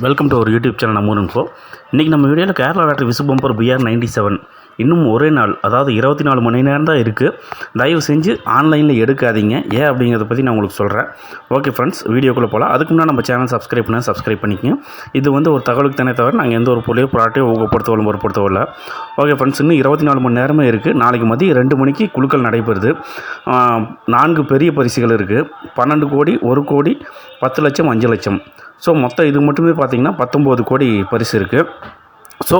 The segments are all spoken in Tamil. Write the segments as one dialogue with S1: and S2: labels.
S1: வெல்கம் டு ஒரு யூடியூப் சேனல் நம்ம இன்ஃபோ இன்றைக்கி நம்ம வீடியோவில் கேரளா டாக்டர் விசுபம்பர் பிஆர் நைன்டி செவன் இன்னும் ஒரே நாள் அதாவது இருபத்தி நாலு மணி நேரம் தான் இருக்குது தயவு செஞ்சு ஆன்லைனில் எடுக்காதீங்க. ஏன் அப்படிங்கிறத பற்றி நான் உங்களுக்கு சொல்கிறேன் ஓகே ஃப்ரெண்ட்ஸ் வீடியோக்குள்ளே போகலாம் அதுக்கு முன்னாடி நம்ம சேனல் சப்ஸ்கிரைப் பண்ண சப்ஸ்கிரைப் பண்ணிக்கங்க. இது வந்து ஒரு தகவலுக்கு தானே தவிர நாங்கள் எந்த ஒரு பொருளையும் ப்ராடக்டையோ ஊக்கப்படுத்த விளம்பரப்படுத்தவோ ஓகே ஃப்ரெண்ட்ஸ் இன்னும் இருபத்தி நாலு மணி நேரமே இருக்குது நாளைக்கு மதியம் ரெண்டு மணிக்கு குழுக்கள் நடைபெறுது. நான்கு பெரிய பரிசுகள் இருக்குது பன்னெண்டு கோடி ஒரு கோடி பத்து லட்சம் அஞ்சு லட்சம். ஸோ மொத்தம் இது மட்டுமே பார்த்தீங்கன்னா பத்தொம்போது கோடி பரிசு இருக்குது ஸோ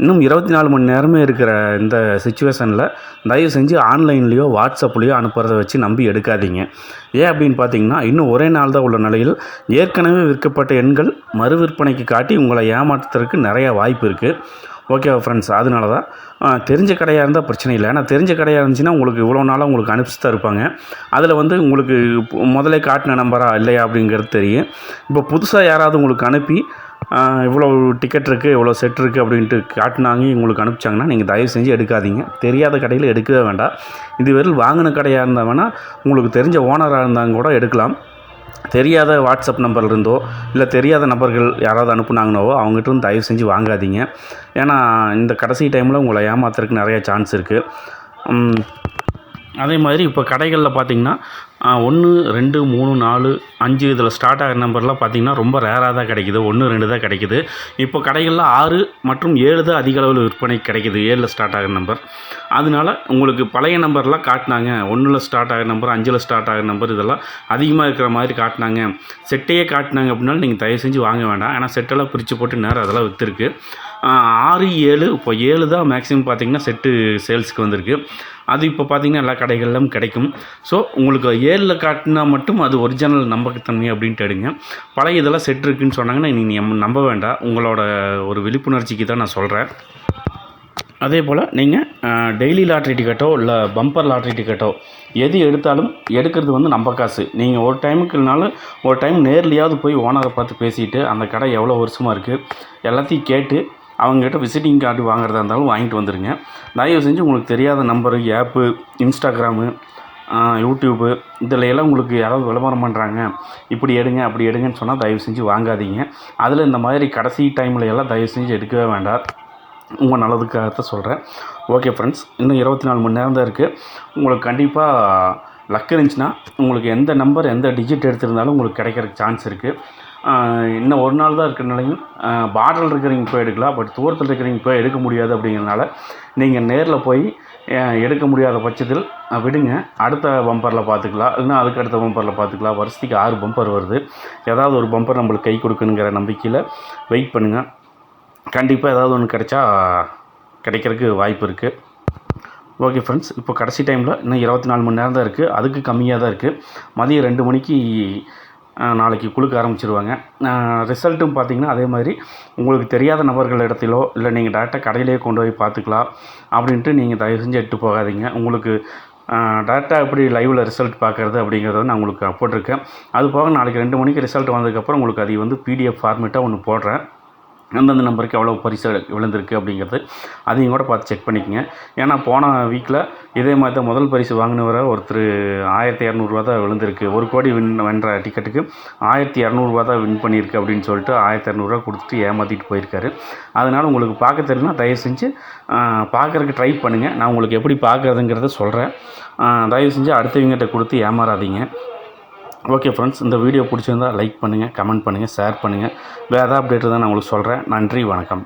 S1: இன்னும் இருபத்தி நாலு மணி நேரமே இருக்கிற இந்த சுச்சுவேஷனில் தயவு செஞ்சு ஆன்லைன்லேயோ வாட்ஸ்அப்லேயோ அனுப்புகிறத வச்சு நம்பி எடுக்காதீங்க. ஏன் அப்படின்னு பார்த்தீங்கன்னா இன்னும் ஒரே நாள் தான் உள்ள நிலையில் ஏற்கனவே விற்கப்பட்ட எண்கள் மறு விற்பனைக்கு காட்டி உங்களை ஏமாற்றுறதுக்கு நிறையா வாய்ப்பு இருக்குது ஓகேவா ஃப்ரெண்ட்ஸ் அதனால தான் தெரிஞ்ச கடையாக இருந்தால் பிரச்சனை இல்லை. ஏன்னா தெரிஞ்ச கடையாக இருந்துச்சுன்னா உங்களுக்கு இவ்வளோ நாளாக உங்களுக்கு அனுப்பிச்சு தான் இருப்பாங்க. அதில் வந்து உங்களுக்கு முதலே காட்டின நம்பரா இல்லையா அப்படிங்கிறது தெரியும். இப்போ புதுசாக யாராவது உங்களுக்கு அனுப்பி இவ்வளோ டிக்கெட் இருக்குது இவ்வளோ செட் இருக்குது அப்படின்ட்டு காட்டினாங்க உங்களுக்கு அனுப்பிச்சாங்கன்னா நீங்கள் தயவு செஞ்சு எடுக்காதீங்க. தெரியாத கடையில் எடுக்கவே வேண்டாம். இதுவரையில் வாங்கின கடையாக இருந்தால் வேணால் உங்களுக்கு தெரிஞ்ச ஓனராக இருந்தாங்க கூட எடுக்கலாம். தெரியாத வாட்ஸ்அப் நம்பர் இருந்தோ இல்லை தெரியாத நபர்கள் யாராவது அனுப்புனாங்கனோ அவங்ககிட்ட இருந்து தயவு செஞ்சு வாங்காதீங்க. ஏன்னா இந்த கடைசி டைமில் உங்களை ஏமாத்துறதுக்கு நிறையா சான்ஸ் இருக்குது அதே மாதிரி இப்போ கடைகளில் பார்த்தீங்கன்னா ஒன்று ரெண்டு மூணு நாலு அஞ்சு இதில் ஸ்டார்ட் ஆகிற நம்பர்லாம் பார்த்திங்கன்னா ரொம்ப ரேராக தான் கிடைக்குது. ஒன்று ரெண்டு தான் கிடைக்குது. இப்போ கடைகளில் ஆறு மற்றும் ஏழு தான் அதிக அளவில் விற்பனை கிடைக்குது. ஏழில் ஸ்டார்ட் ஆகிற நம்பர் அதனால உங்களுக்கு பழைய நம்பர்லாம் காட்டினாங்க. ஒன்றில் ஸ்டார்ட் ஆகிற நம்பர் அஞ்சில் ஸ்டார்ட் ஆகிற நம்பர் இதெல்லாம் அதிகமாக இருக்கிற மாதிரி காட்டினாங்க. செட்டையே காட்டினாங்க அப்படின்னாலும் நீங்கள் தயவு செஞ்சு வாங்க வேண்டாம். ஏன்னா செட்டெல்லாம் பிரித்து போட்டு நேரம் அதெல்லாம் விற்றுருக்கு ஆறு ஏழு இப்போ ஏழு தான் மேக்ஸிமம் பார்த்தீங்கன்னா செட்டு சேல்ஸுக்கு வந்திருக்கு. அது இப்போ பார்த்தீங்கன்னா எல்லா கடைகளிலும் கிடைக்கும். ஸோ உங்களுக்கு ஏழில் காட்டினா மட்டும் அது ஒரிஜினல் நம்பகத்தன்மை அப்படின்ட்டு எடுங்க. பழைய இதெல்லாம் செட் இருக்குன்னு சொன்னாங்கன்னா நீங்கள் நம்ப வேண்டாம். உங்களோட ஒரு விழிப்புணர்ச்சிக்கு தான் நான் சொல்கிறேன் அதே போல் நீங்கள் டெய்லி லாட்ரி டிக்கெட்டோ இல்லை பம்பர் லாட்ரி டிக்கெட்டோ எது எடுத்தாலும் எடுக்கிறது வந்து நம்ம காசு. நீங்கள் ஒரு டைமுக்கு இல்லைனாலும் ஒரு டைம் நேர்லையாவது போய் ஓனரை பார்த்து பேசிட்டு அந்த கடை எவ்வளோ வருஷமாக இருக்குது எல்லாத்தையும் கேட்டு அவங்ககிட்ட விசிட்டிங் கார்டு வாங்குறதா இருந்தாலும் வாங்கிட்டு வந்துடுங்க தயவு செஞ்சு உங்களுக்கு தெரியாத நம்பரு ஆப்பு இன்ஸ்டாகிராமு யூடியூப்பு இதில் எல்லாம் உங்களுக்கு யாராவது விளம்பரம் பண்ணுறாங்க இப்படி எடுங்க அப்படி எடுங்கன்னு சொன்னால் தயவு செஞ்சு வாங்காதீங்க. அதில் இந்த மாதிரி கடைசி டைமில் எல்லாம் தயவு செஞ்சு எடுக்கவே வேண்டாம். உங்கள் நல்லதுக்காகத்தான் சொல்கிறேன் ஓகே ஃப்ரெண்ட்ஸ் இன்னும் இருபத்தி நாலு மணி நேரம் தான் இருக்குது உங்களுக்கு கண்டிப்பாக லக் இருந்துச்சுன்னா உங்களுக்கு எந்த நம்பர் எந்த டிஜிட் எடுத்திருந்தாலும் உங்களுக்கு கிடைக்கிறதுக்கு சான்ஸ் இருக்குது இன்னும் ஒரு நாள் தான் இருக்கிறனாலையும் பார்டரில் இருக்கிறவங்க போய் எடுக்கலாம் பட் தூரத்தில் இருக்கிறவங்க போய் எடுக்க முடியாது அப்படிங்கிறனால நீங்கள் நேரில் போய் எடுக்க முடியாத பட்சத்தில் விடுங்க. அடுத்த பம்பரில் பார்த்துக்கலாம் இல்லைன்னா அதுக்கு அடுத்த பம்பரில் பார்த்துக்கலாம் வருஷத்துக்கு ஆறு பம்பர் வருது. ஏதாவது ஒரு பம்பர் நம்மளுக்கு கை கொடுக்கணுங்கிற நம்பிக்கையில் வெயிட் பண்ணுங்கள் கண்டிப்பாக ஏதாவது ஒன்று கிடைச்சா கிடைக்கிறதுக்கு வாய்ப்பு இருக்குது ஓகே ஃப்ரெண்ட்ஸ் இப்போ கடைசி டைமில் இன்னும் இருபத்தி நாலு மணி நேரம் தான் இருக்குது அதுக்கு கம்மியாக தான் இருக்குது மதியம் ரெண்டு மணிக்கு நாளைக்கு குளுக்க ஆரம்பிச்சிருவாங்க. ரிசல்ட்டும் பார்த்தீங்கன்னா அதே மாதிரி உங்களுக்கு தெரியாத நபர்கள் இடத்திலோ இல்லை நீங்கள் டேரெக்டாக கடையிலேயே கொண்டு போய் பார்த்துக்கலாம் அப்படின்ட்டு நீங்கள் தயவு செஞ்சு எட்டு போகாதீங்க. உங்களுக்கு டேரெக்டாக எப்படி லைவில் ரிசல்ட் பார்க்குறது அப்படிங்கிறத நான் உங்களுக்கு போட்டிருக்கேன். அது போக நாளைக்கு ரெண்டு மணிக்கு ரிசல்ட் வந்ததுக்கப்புறம் உங்களுக்கு அது வந்து பிடிஎஃப் ஃபார்மேட்டாக ஒன்று போடுறேன். அந்தந்த நம்பருக்கு எவ்வளோ பரிசு விழுந்திருக்கு அப்படிங்கிறது அதையும் கூட பார்த்து செக் பண்ணிக்கோங்க. ஏன்னா போன வீக்கில் இதே மாதிரி தான் முதல் பரிசு வாங்கினவரை ஒருத்தர் ஆயிரத்தி இரநூறுவா தான் விழுந்திருக்கு. ஒரு கோடி வின் வென்ற டிக்கெட்டுக்கு ஆயிரத்தி இரநூறுவா தான் வின் பண்ணியிருக்கு அப்படின்னு சொல்லிட்டு ஆயிரத்தி இரநூறுவா கொடுத்துட்டு ஏமாற்றிட்டு போயிருக்காரு. அதனால் உங்களுக்கு பார்க்க தெரியலனா தயவு செஞ்சு பார்க்குறதுக்கு ட்ரை பண்ணுங்கள் நான் உங்களுக்கு எப்படி பார்க்குறதுங்கிறத சொல்கிறேன் தயவு செஞ்சு அடுத்தவங்ககிட்ட கொடுத்து ஏமாறாதீங்க. ஓகே ஃப்ரெண்ட்ஸ் இந்த வீடியோ பிடிச்சிருந்தா லைக் பண்ணுங்கள் கமெண்ட் பண்ணுங்கள் ஷேர் பண்ணுங்கள் வேறு ஏதாவது அப்டேட் தான் நான் உங்களுக்கு சொல்கிறேன் நன்றி வணக்கம்.